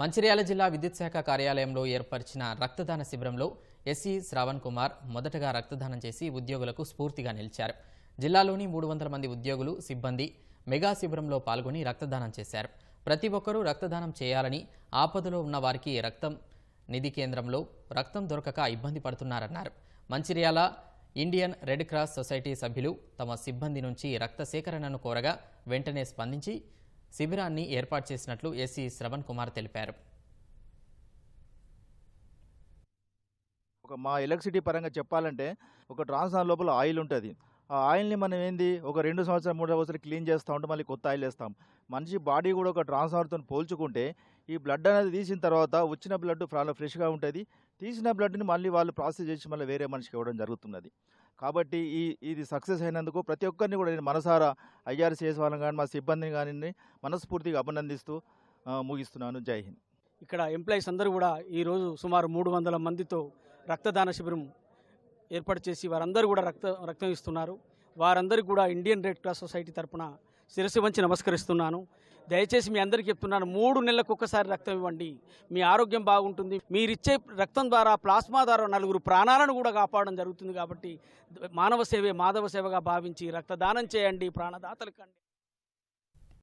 మంచిర్యాల జిల్లా విద్యుత్ శాఖ కార్యాలయంలో ఏర్పరిచిన రక్తదాన శిబిరంలో ఎస్సీ శ్రావణ్ కుమార్ మొదటగా రక్తదానం చేసి ఉద్యోగులకు స్ఫూర్తిగా నిలిచారు. జిల్లాలోని మూడు వందల మంది ఉద్యోగులు సిబ్బంది మెగా శిబిరంలో పాల్గొని రక్తదానం చేశారు. ప్రతి ఒక్కరూ రక్తదానం చేయాలని ఆపదలో ఉన్న వారికి రక్తం నిధి కేంద్రంలో రక్తం దొరకక ఇబ్బంది పడుతున్నారన్నారు. Mancherial Indian Red Cross Society సభ్యులు తమ సిబ్బంది నుంచి రక్త సేకరణను కోరగా వెంటనే స్పందించి శిబిరాన్ని ఏర్పాటు చేసినట్లు ఎస్సీ శ్రవణ్ కుమార్ తెలిపారు. ఒక మా ఎలక్ట్రిసిటీ పరంగా చెప్పాలంటే ఒక ట్రాన్స్ఫార్మర్ లోపల ఆయిల్ ఉంటుంది. ఆ ఆయిల్ని మనం ఏంది ఒక రెండు సంవత్సరాలు మూడు సంవత్సరాలు క్లీన్ చేస్తూ ఉంటే మళ్ళీ కొత్త ఆయిల్ వేస్తాం. మనిషి బాడీ కూడా ఒక ట్రాన్స్ఫార్మర్తో పోల్చుకుంటే ఈ బ్లడ్ అనేది తీసిన తర్వాత వచ్చిన బ్లడ్ చాలా ఫ్రెష్గా ఉంటుంది. తీసిన బ్లడ్ని మళ్ళీ వాళ్ళు ప్రాసెస్ చేసి మళ్ళీ వేరే మనిషికి ఇవ్వడం జరుగుతున్నది. కాబట్టి ఈ ఇది సక్సెస్ అయినందుకు ప్రతి ఒక్కరిని కూడా నేను మనసారా ఐఆర్సీఎస్ వాళ్ళని కానీ మా సిబ్బందిని కానీ మనస్ఫూర్తిగా అభినందిస్తూ ముగిస్తున్నాను. జై హింద్. ఇక్కడ ఎంప్లాయీస్ అందరూ కూడా ఈరోజు సుమారు మూడు వందల మందితో రక్తదాన శిబిరం ఏర్పాటు చేసి వారందరూ కూడా రక్త రక్తం ఇస్తున్నారు. వారందరికీ కూడా ఇండియన్ రెడ్ క్రాస్ సొసైటీ తరపున శిరస్సు వంచి నమస్కరిస్తున్నాను. దయచేసి మీ అందరికీ చెప్తున్నాను మూడు నెలలకు ఒక్కసారి రక్తం ఇవ్వండి. మీ ఆరోగ్యం బాగుంటుంది. మీరిచ్చే రక్తం ద్వారా ప్లాస్మా ద్వారా నలుగురు ప్రాణాలను కూడా కాపాడడం జరుగుతుంది కాబట్టి మానవ సేవే మాధవ సేవగా భావించి రక్తదానం చేయండి ప్రాణదాతలు కండి.